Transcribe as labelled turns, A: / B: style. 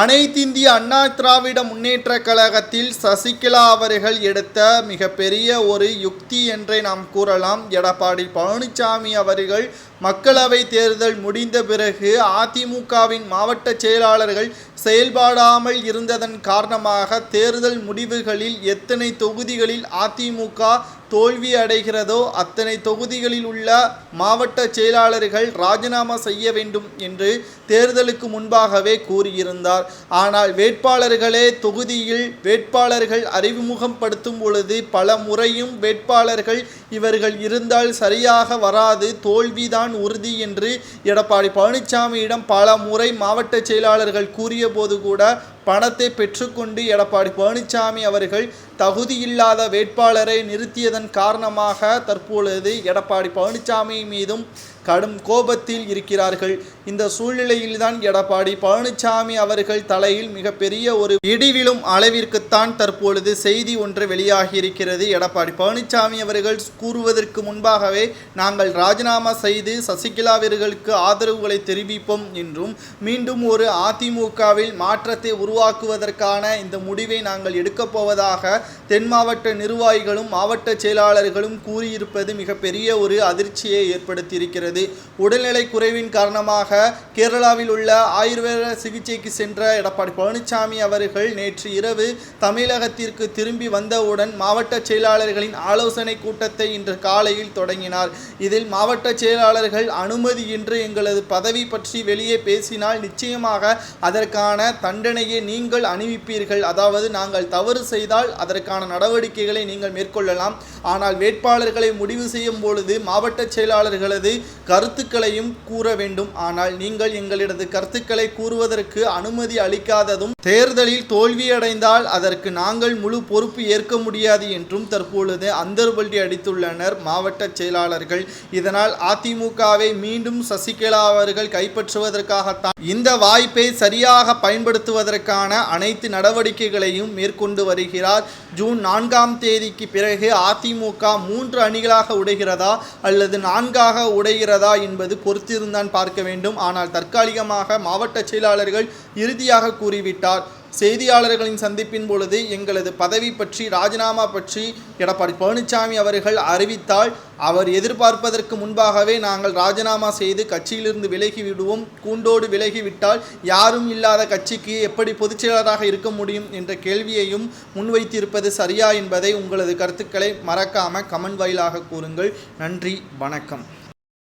A: அனைத்திந்திய அண்ணா திராவிட முன்னேற்ற கழகத்தில் சசிகலா அவர்கள் எடுத்த மிகப்பெரிய ஒரு யுக்தி என்றே நாம் கூறலாம். எடப்பாடி பழனிசாமி அவர்கள் மக்களவை தேர்தல் முடிந்த பிறகு அதிமுகவின் மாவட்ட செயலாளர்கள் செயல்படாமல் இருந்ததன் காரணமாக தேர்தல் முடிவுகளில் எத்தனை தொகுதிகளில் அதிமுக தோல்வி அடைகிறதோ அத்தனை தொகுதிகளில் உள்ள மாவட்ட செயலாளர்கள் ராஜினாமா செய்ய வேண்டும் என்று தேர்தலுக்கு முன்பாகவே கூறியிருந்தார். ஆனால் வேட்பாளர்களே தொகுதியில் வேட்பாளர்கள் அறிமுகம் படுத்தும் பொழுது பல முறையும் வேட்பாளர்கள் இவர்கள் இருந்தால் சரியாக வராது தோல்விதான் உறுதி என்று எடப்பாடி பழனிசாமியிடம் பல முறை மாவட்ட செயலாளர்கள் கூறிய போது கூட பணத்தை பெற்றுக்கொண்டு எடப்பாடி பழனிசாமி அவர்கள் தகுதியில்லாத வேட்பாளரை நிறுத்தியதன் காரணமாக தற்பொழுது எடப்பாடி பழனிசாமி மீதும் கடும் கோபத்தில் இருக்கிறார்கள். இந்த சூழ்நிலையில்தான் எடப்பாடி பழனிசாமி அவர்கள் தலையில் மிகப்பெரிய ஒரு இடிவிலும் அளவிற்குத்தான் தற்பொழுது செய்தி ஒன்று வெளியாகி இருக்கிறது எடப்பாடி பழனிசாமி அவர்கள் கூறுவதற்கு முன்பாகவே நாங்கள் ராஜினாமா செய்து சசிகலாவிர்களுக்கு ஆதரவுகளை தெரிவிப்போம் என்றும் மீண்டும் ஒரு அதிமுகவில் மாற்றத்தை உருவாக்குவதற்கான இந்த முடிவை நாங்கள் எடுக்கப் போவதாக தென் மாவட்ட நிர்வாகிகளும் மாவட்ட செயலாளர்களும் கூறியிருப்பது மிகப்பெரிய ஒரு அதிர்ச்சியை ஏற்படுத்தியிருக்கிறது. உடல்நிலை குறைவின் காரணமாக கேரளாவில் உள்ள ஆயுர்வேத சிகிச்சைக்கு சென்ற எடப்பாடி பழனிசாமி அவர்கள் நேற்று இரவு தமிழகத்திற்கு திரும்பி வந்தவுடன் மாவட்ட செயலாளர்களின் ஆலோசனை கூட்டத்தை இன்று காலையில் தொடங்கினார். இதில் மாவட்ட செயலாளர்கள் அனுமதியின்றி எங்களது பதவி பற்றி வெளியே பேசினால் நிச்சயமாக அதற்கான தண்டனையை நீங்கள் அணிவிப்பீர்கள். அதாவது நாங்கள் தவறு செய்தால் அதற்கான நடவடிக்கைகளை நீங்கள் மேற்கொள்ளலாம். ஆனால் வேட்பாளர்களை முடிவு செய்யும் பொழுது மாவட்ட செயலாளர்களது கருத்துக்களையும் கூற வேண்டும். ஆனால் நீங்கள் எங்களது கருத்துக்களை கூறுவதற்கு அனுமதி அளிக்காததும் தேர்தலில் தோல்வியடைந்தால் அதற்கு நாங்கள் முழு பொறுப்பு ஏற்க முடியாது என்றும் தற்பொழுது அந்தர்பல்டி அடித்துள்ளனர் மாவட்ட செயலாளர்கள். இதனால் அதிமுகவை மீண்டும் சசிகலா அவர்கள் கைப்பற்றுவதற்காகத்தான் இந்த வாய்ப்பை சரியாக பயன்படுத்துவதற்கான அனைத்து நடவடிக்கைகளையும் மேற்கொண்டு வருகிறார். ஜூன் நான்காம் தேதிக்கு பிறகு அதிமுக மூன்று அணிகளாக உடைகிறதா அல்லது நான்காக உடைகிறதா என்பது பொறுத்திருந்தான் பார்க்க வேண்டும். ஆனால் தற்காலிகமாக மாவட்ட செயலாளர்கள் இறுதியாக கூறிவிட்டார். செய்தியாளர்களின் சந்திப்பின் பொழுது எங்களது பதவி பற்றி ராஜினாமா பற்றி எடப்பாடி பழனிசாமி அவர்கள் அறிவித்தால் அவர் எதிர்பார்ப்பதற்கு முன்பாகவே நாங்கள் ராஜினாமா செய்து கட்சியிலிருந்து விலகி விடுவோம். கூண்டோடு விலகிவிட்டால் யாரும் இல்லாத கட்சிக்கு எப்படி பொதுச்செயலராக இருக்க முடியும் என்ற கேள்வியையும் முன்வைத்திருப்பது சரியா என்பதை உங்களது கருத்துக்களை மறக்காம கமெண்ட் வாயிலாக கூறுங்கள். நன்றி வணக்கம்.